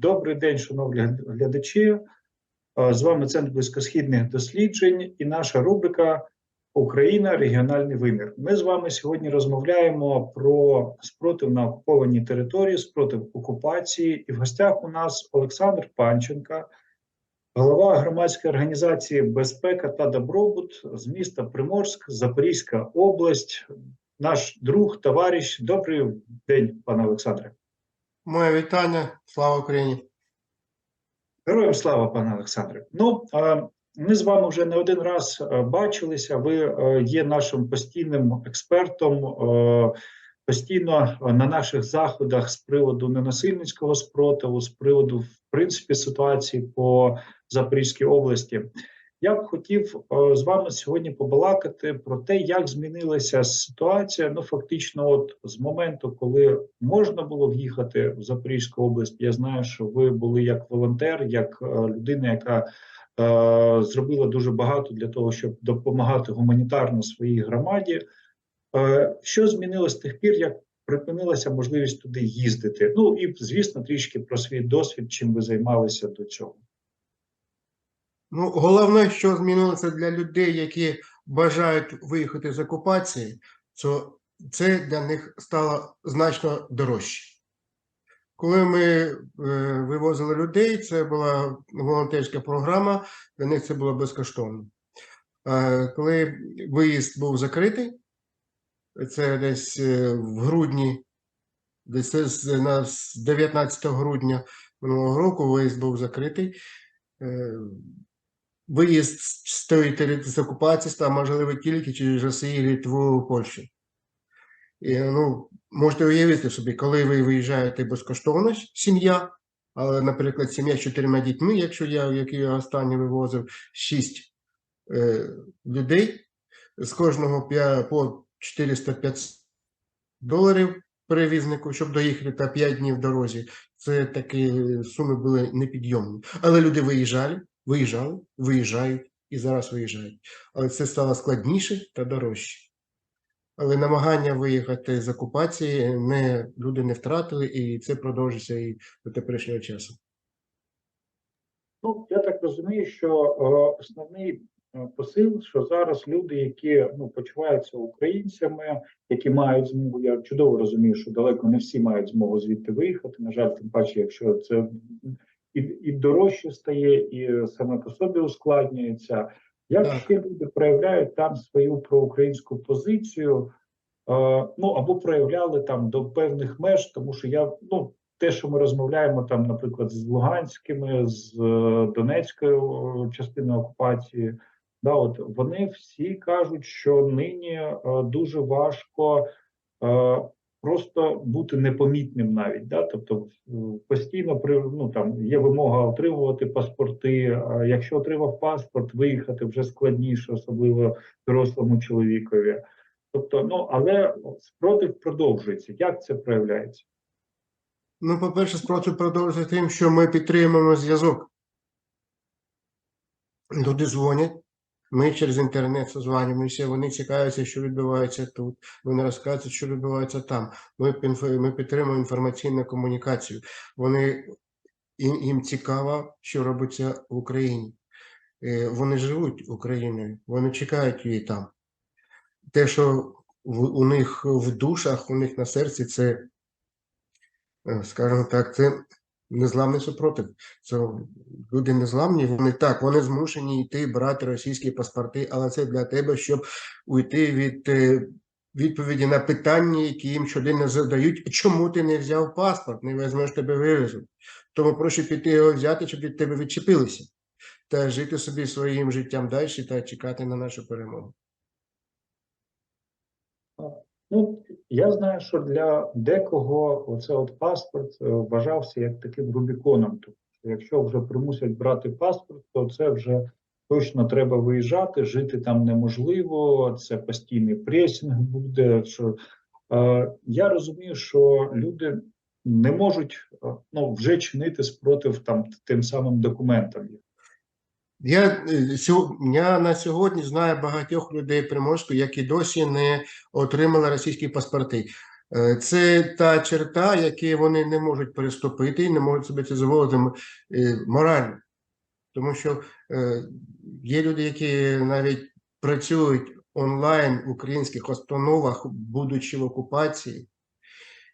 Добрий день, шановні глядачі. З вами Центр близькосхідних досліджень і наша рубрика Україна регіональний вимір. Ми з вами сьогодні розмовляємо про спротив на окупованій території, спротив окупації. І в гостях у нас Олександр Панченка, голова громадської організації Безпека та Добробут з міста Приморськ, Запорізька область, наш друг, товариш. Добрий день, пане Олександре. Моє вітання, слава Україні. Героям слава, пане Олександре. Ну ми з вами вже не один раз е, бачилися. Ви е, є нашим постійним експертом. е, Постійно на наших заходах з приводу ненасильницького спротиву, з приводу в принципі ситуації по Запорізькій області. Я б хотів е, з вами сьогодні побалакати про те, як змінилася ситуація. Ну, фактично, от з моменту, коли можна було в'їхати в Запорізьку область, я знаю, що ви були як волонтер, як е, людина, яка е, зробила дуже багато для того, щоб допомагати гуманітарно своїй громаді. Е, що змінилось з тих пір, як припинилася можливість туди їздити? Ну і звісно, трішки про свій досвід, чим ви займалися до цього. Ну, головне, що змінилося для людей, які бажають виїхати з окупації, то це для них стало значно дорожче. Коли ми е, вивозили людей, це була волонтерська програма, для них це було безкоштовно. Е, коли виїзд був закритий, це десь е, в грудні, десь з- з 19 грудня минулого року виїзд був закритий. Виїзд з тої з окупації став можливий тільки через Росію, Літву, Польщу. І, ну, можете уявити собі, коли ви виїжджаєте безкоштовно, сім'я, але, наприклад, сім'я з чотирма дітьми, якщо я, який я останній вивозив, шість е, людей, з кожного по 400-500 доларів перевізнику, щоб доїхати та 5 днів в дорозі. Це такі суми були непідйомні. Але люди виїжджали, виїжджали, виїжджають і зараз виїжджають. Але це стало складніше та дорожче. Але намагання виїхати з окупації не, люди не втратили, і це продовжиться і до теперішнього часу. Ну, я так розумію, що е, основний е, посил, що зараз люди, які ну почуваються українцями, які мають змогу, я чудово розумію, що далеко не всі мають змогу звідти виїхати. На жаль, тим паче, якщо це і, і дорожче стає, і саме по собі ускладнюється. Як Так. ще люди проявляють там свою проукраїнську позицію? Е, ну або проявляли там до певних меж, тому що я ну те, що ми розмовляємо там, наприклад, з Луганськими, з е, Донецькою е, частиною окупації, да, от вони всі кажуть, що нині е, дуже важко е, просто бути непомітним навіть. Да? Тобто е, постійно ну там є вимога отримувати паспорти. А якщо отримав паспорт, виїхати вже складніше, особливо дорослому чоловікові. Тобто, ну але спротив продовжується. Як це проявляється? Ну, по-перше, спротив продовжується тим, що ми підтримуємо зв'язок. Люди дзвонять, ми через інтернет созванюємося, вони цікавляться, що відбувається тут, вони розказують, що відбувається там. Ми, ми підтримуємо інформаційну комунікацію. Вони, їм, їм цікаво, що робиться в Україні. Е, Вони живуть Україною, вони чекають її там. Те, що в, у них в душах, у них на серці, це е, скажімо так, це незламний супротив. Це люди незламні, вони так, вони змушені йти брати російські паспорти, але це для тебе, щоб уйти від е, відповіді на питання, які їм щоденно задають, чому ти не взяв паспорт, не візьмеш тебе вивезуть. Тому прошу піти його взяти, щоб від тебе відчепилися. Та жити собі своїм життям далі та чекати на нашу перемогу. Ну я знаю, що для декого оце от паспорт е, вважався як таким Рубіконом. Тобто, якщо вже примусять брати паспорт, то це вже точно треба виїжджати, жити там неможливо. Це постійний пресінг буде. Що е, я розумію, що люди не можуть е, ну вже чинити спротив там тим самим документам. Я, е, я на сьогодні знаю багатьох людей Приморську, які досі не отримали російські паспорти. Е, Це та черта, яку вони не можуть переступити і не можуть собі це дозволити е, морально. Тому що є люди, які навіть працюють онлайн в українських установах, будучи в окупації.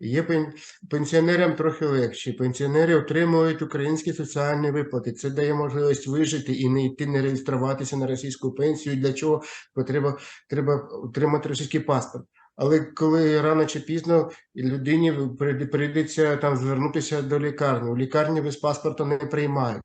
Є пен- пенсіонерам трохи легше. Пенсіонери отримують українські соціальні виплати. Це дає можливість вижити і не йти, не реєструватися на російську пенсію. Для чого треба, треба отримати російський паспорт. Але коли рано чи пізно людині прийде- прийдеться там звернутися до лікарні, у лікарні без паспорта не приймають.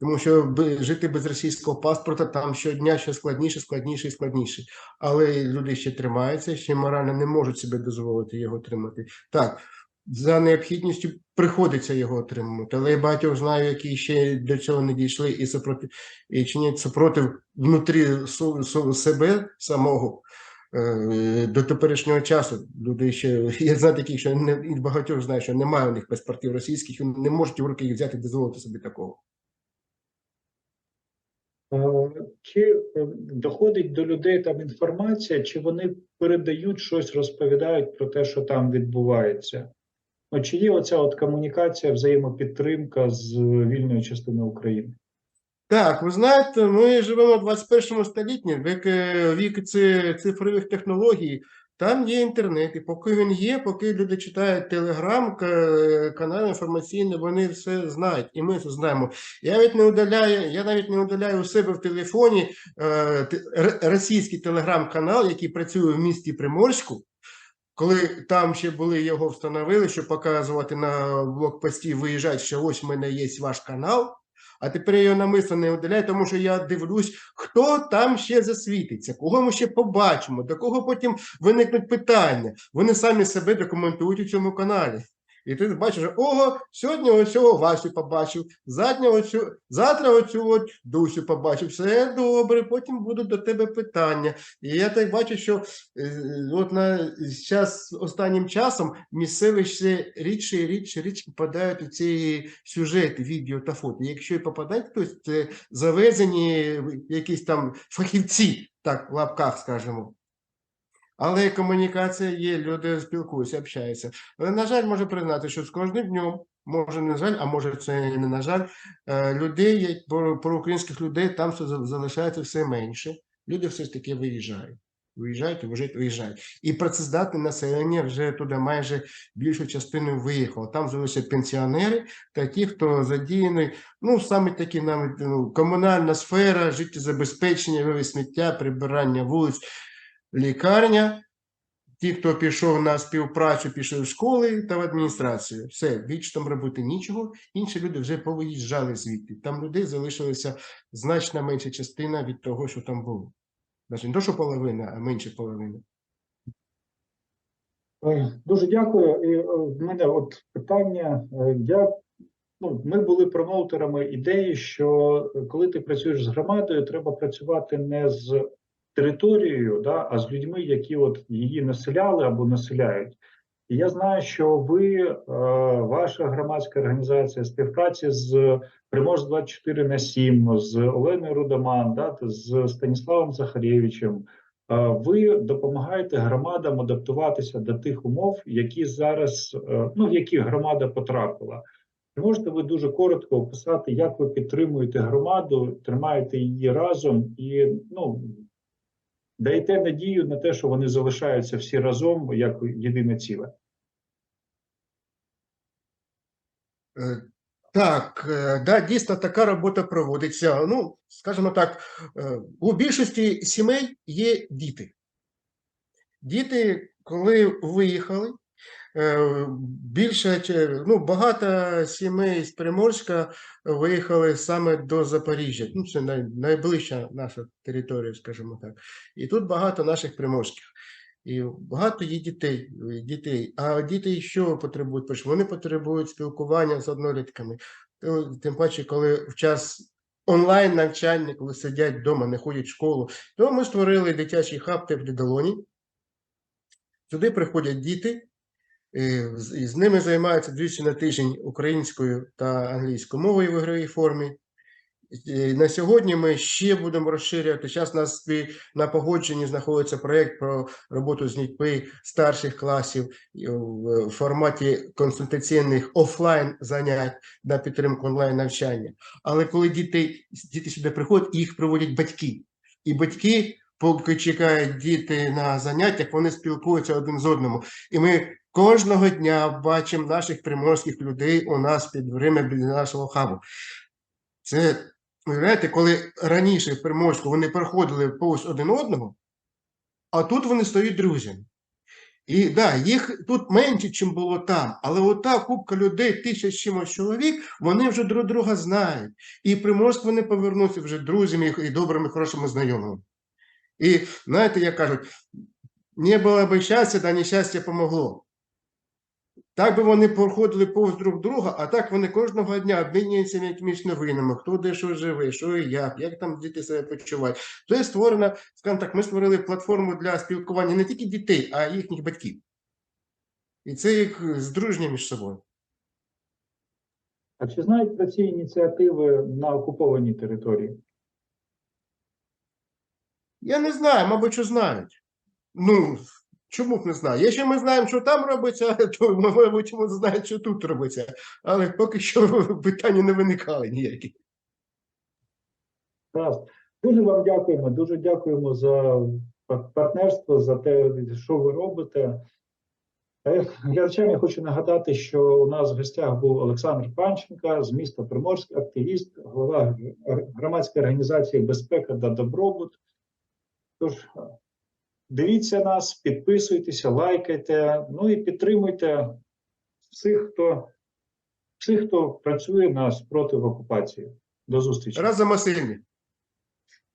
Тому що жити без російського паспорта там щодня ще складніше, складніше і складніше. Але люди ще тримаються, ще морально не можуть себе дозволити його отримати. Так, за необхідністю приходиться його отримувати. Але я багатьох знаю, які ще до цього не дійшли і супроти і чинять супротив внутрі себе самого. е, До теперішнього часу люди ще я знаю таких, що не багатьох знаю, що немає у них паспортів російських, не можуть в руки їх взяти, дозволити собі такого. Е, Чи е, доходить до людей там інформація, чи вони передають щось, розповідають про те, що там відбувається? Ну, чи є оця от комунікація, взаємопідтримка з вільною частиною України? Так, ви знаєте, ми живемо в 21 столітті, вік, е, вік цифрових технологій. Там є інтернет, і поки він є, поки люди читають телеграм, канал інформаційний, вони все знають, і ми це знаємо. Я навіть не удаляю, я навіть не удаляю у себе в телефоні е, російський телеграм-канал, який працює в місті Приморську. Коли там ще були його встановили, щоб показувати на блокпості, виїжджати, що ось в мене є ваш канал. А тепер я його намисно не удаляю, тому що я дивлюсь, хто там ще засвітиться, кого ми ще побачимо, до кого потім виникнуть питання. Вони самі себе документують у цьому каналі. І ти бачиш, ого, сьогодні оцього Васю побачив, оцю, завтра оцю Дусю побачив. Все добре, потім будуть до тебе питання. І я так бачу, що е, от на час останнім часом місцеві все рідше і рідше рідше попадають у ці сюжети, відео та фото. Якщо і попадають хтось, це завезені якісь там фахівці, так в лапках скажемо. Але комунікація є, люди спілкуються, общаються. Але, на жаль, можу признати, що з кожним днем, може, не жаль, а може, це і не на жаль, е, людей, про, українських людей там залишається все менше. Люди все ж таки виїжджають. Виїжджають, виїжджають, виїжджають. І працездатне населення вже туди майже більшу частину виїхало. Там залишилися пенсіонери та ті, хто задіяний, ну, саме такі навіть ну, комунальна сфера, життєзабезпечення, вивіз сміття, прибирання вулиць, лікарня. Ті, хто пішов на співпрацю, пішли в школи та в адміністрацію. Все, більше там робити нічого. Інші люди вже повиїжджали звідти. Там людей залишилася значно менша частина від того, що там було. Навіть не то, що половина, а менше половини. Е, Дуже дякую. І е, в мене от питання. Е, Я, ну, ми були промоутерами ідеї, що коли ти працюєш з громадою, треба працювати не з територією, да, а з людьми, які от її населяли або населяють. І я знаю, що ви, е, ваша громадська організація співпраці з Приморськ 24 на 7, з Оленою Рудоман, да, з Станіславом Захарєвичем. Е, Ви допомагаєте громадам адаптуватися до тих умов, які зараз, е, ну в які громада потрапила. Чи Можете ви дуже коротко описати, як ви підтримуєте громаду, тримаєте її разом і ну даєте надію на те, що вони залишаються всі разом як єдине ціле? Е, Так, е, да, дійсно така робота проводиться. Ну, скажімо так, е, у більшості сімей є діти. Діти, коли виїхали, більше ну, багато сімей з Приморська виїхали саме до Запоріжжя. Ну, це най, найближча наша територія, скажімо так. І тут багато наших приморських. І багато є дітей, е, дітей. А діти що потребують? Перше, Вони потребують спілкування з однолітками. Е, Тим паче, коли в час онлайн навчання, коли сидять вдома, не ходять в школу, то ми створили дитячий хаб теплі долоні. Сюди приходять діти, е, і з ними займаються двічі на тиждень українською та англійською мовою в ігровій формі. На сьогодні ми ще будемо розширювати. Зараз нас на погодженні знаходиться проєкт про роботу з дітьми старших класів в форматі консультаційних офлайн занять на підтримку онлайн навчання. Але коли діти, діти сюди приходять, їх приводять батьки. І батьки, поки чекають діти на заняттях, вони спілкуються один з одним. І ми кожного дня бачимо наших приморських людей у нас під время біля нашого хабу. Це, уявляєте, коли раніше в Приморську вони проходили повз один одного, а тут вони стають друзями. І да, їх тут менше, ніж було там, але ота купка людей, тисяч чимось чоловік, вони вже друг друга знають. І Приморськ вони повернуться вже друзями і добрими, хорошими знайомими. І знаєте, як кажуть, не було б щастя, да нещастя помогло. Так би вони проходили повз друг друга, а так вони кожного дня обмінюються якимись новинами, хто де що живе, що і як, як там діти себе почувають. То є створена, скажімо так, ми створили платформу для спілкування не тільки дітей, а й їхніх батьків. І це їх здружня між собою. А чи знають про ці ініціативи на окупованій території? Я не знаю, мабуть, що знають. Ну, чому б не знаю? Якщо ми знаємо, що там робиться, то, мабуть, вони знають, що тут робиться. Але поки що питання не виникали ніякі. Раз. Дуже вам дякуємо. Дуже дякуємо за партнерство, за те, що ви робите. Е, Глядачам хочу нагадати, що у нас в гостях був Олександр Панченка з міста Приморськ, активіст, голова громадської організації Безпека та добробут. Тож дивіться нас, підписуйтеся, лайкайте, ну і підтримуйте всіх, хто всіх, хто працює на спротив окупації. До зустрічі. Разом сильні.